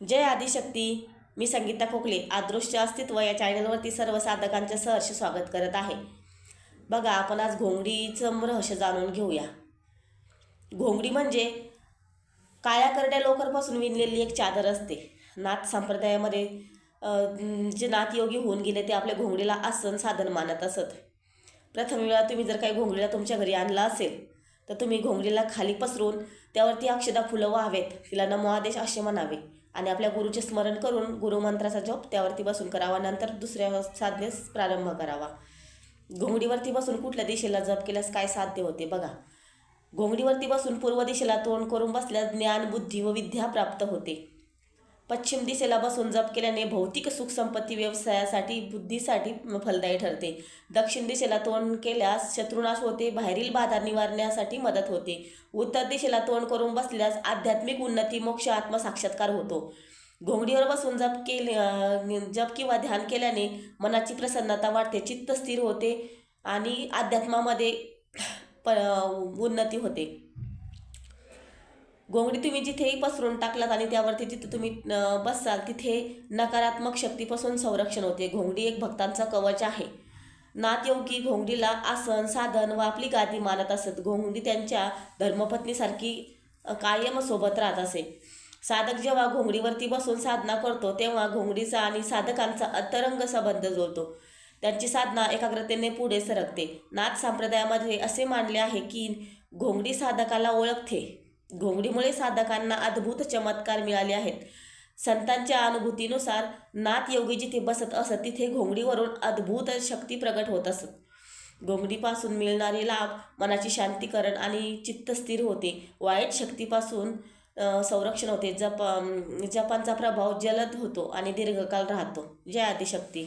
जय आदिशक्ती मी संगीता खोकले आदृश्य अस्तित्व या चॅनलवरती सर्व साधकांचे सहर्ष स्वागत करत आहे. बघा आपण आज घोंगडीचं रहस्य जाणून घेऊया. घोंगडी म्हणजे काळ्या करड्या लोकरपासून विणलेली एक चादर असते. नाथ संप्रदायामध्ये जे नाथयोगी होऊन गेले ते आपल्या घोंगडीला आसन साधन मानत असत. प्रथम वेळा तुम्ही जर काही घोंगडीला तुमच्या घरी आणला असेल तर तुम्ही घोंगडीला खाली पसरून त्यावरती अक्षदा फुलं व्हावेत. तिला नमो आदेश असे म्हणावे. आणि आपल्या गुरुचे स्मरण करून गुरुमंत्राचा जप त्यावरती बसून करावा. नंतर दुसऱ्या साधनेस प्रारंभ करावा. घोंगडीवरती बसून कुठल्या दिशेला जप केल्यास काय साध्य होते बघा. घोंगडीवरती बसून पूर्व दिशेला तोंड करून बसल्यास ज्ञान बुद्धी व विद्या प्राप्त होते. पश्चिम दिशेला बसून जप केल्याने भौतिक सुख संपत्ती व्यवसायासाठी बुद्धीसाठी फलदायी ठरते. दक्षिण दिशेला तोंड केल्यास शत्रुनाश होते बाहेरील बाधा निवारण्यासाठी मदत होते. उत्तर दिशेला तोंड करून बसल्यास आध्यात्मिक उन्नती मोक्ष आत्मसाक्षात्कार होतो. घोंगडीवर बसून जप केले जप किंवा ध्यान केल्याने मनाची प्रसन्नता वाढते चित्त स्थिर होते आणि अध्यात्मामध्ये प उन्नती होते. घोंगडी तुम्ही जिथेही पसरून टाकलात आणि त्यावरती जिथे तुम्ही बसाल तिथे नकारात्मक शक्तीपासून संरक्षण होते. घोंगडी एक भक्तांचा कवच आहे. नाथयोगी घोंगडीला आसन साधन व आपली गादी मानत असत. घोंगडी त्यांच्या धर्मपत्नीसारखी कायम सोबत राहत असे. साधक जेव्हा घोंगडीवरती बसून साधना करतो तेव्हा घोंगडीचा आणि साधकांचा अंतरंग संबंध जुळतो त्यांची साधना एकाग्रतेने पुढे सरकते. नाथ संप्रदायामध्ये असे मानले आहे की घोंगडी साधकाला ओळखते. घोंगडीमुळे साधकांना अद्भुत चमत्कार मिळाले आहेत. संतांच्या अनुभूतीनुसार नाथ योगी जिथे बसत असत तिथे घोंगडीवरून अद्भुत शक्ती प्रगट होत असत. घोंगडीपासून मिळणारे लाभ मनाची शांतीकरण आणि चित्त स्थिर होते. वाईट शक्तीपासून संरक्षण होते. जप जपानचा जपांचा प्रभाव जलद होतो आणि दीर्घकाळ राहतो. जय आदिशक्ती.